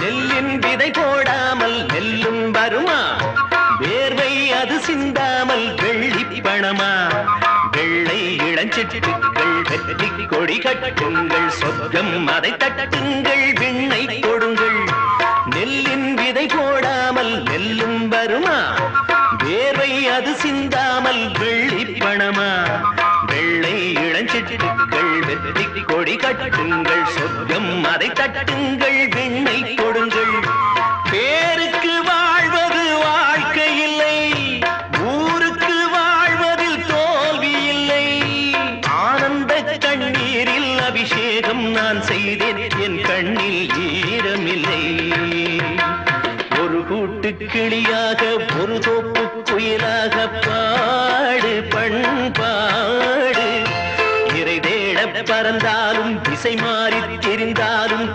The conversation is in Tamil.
நெல்லின் விதை போடாமல் நெல்லும் வருமா? வேர்வை அது சிந்தாமல் வெள்ளி பணமா? வெள்ளை இளஞ்சிட்டுக்கள் வெற்றி கொடி கட்டுங்கள் சொர்க்கம் அதை தட்டுங்கள் விண்ணை கொடுங்கள். நெல்லின் விதை போடாமல் நெல்லும் வருமா? வேர்வை அது சிந்தாமல் வெள்ளி பணமா? வெள்ளை இளஞ்சிட்டுக்கள் வெற்றி கொடி கட்டுங்கள் சொர்க்கம் அதை தட்டுங்கள். அபிஷேகம் நான் செய்தேன். என் கண்ணில் ஈரமில்லை. ஒரு கூட்டு கிளியாக ஒரு தோப்பு குயிலாக பாடு பண்பாடு. இறை தேட பறந்தாலும் திசை மாறி தெரிந்தாலும்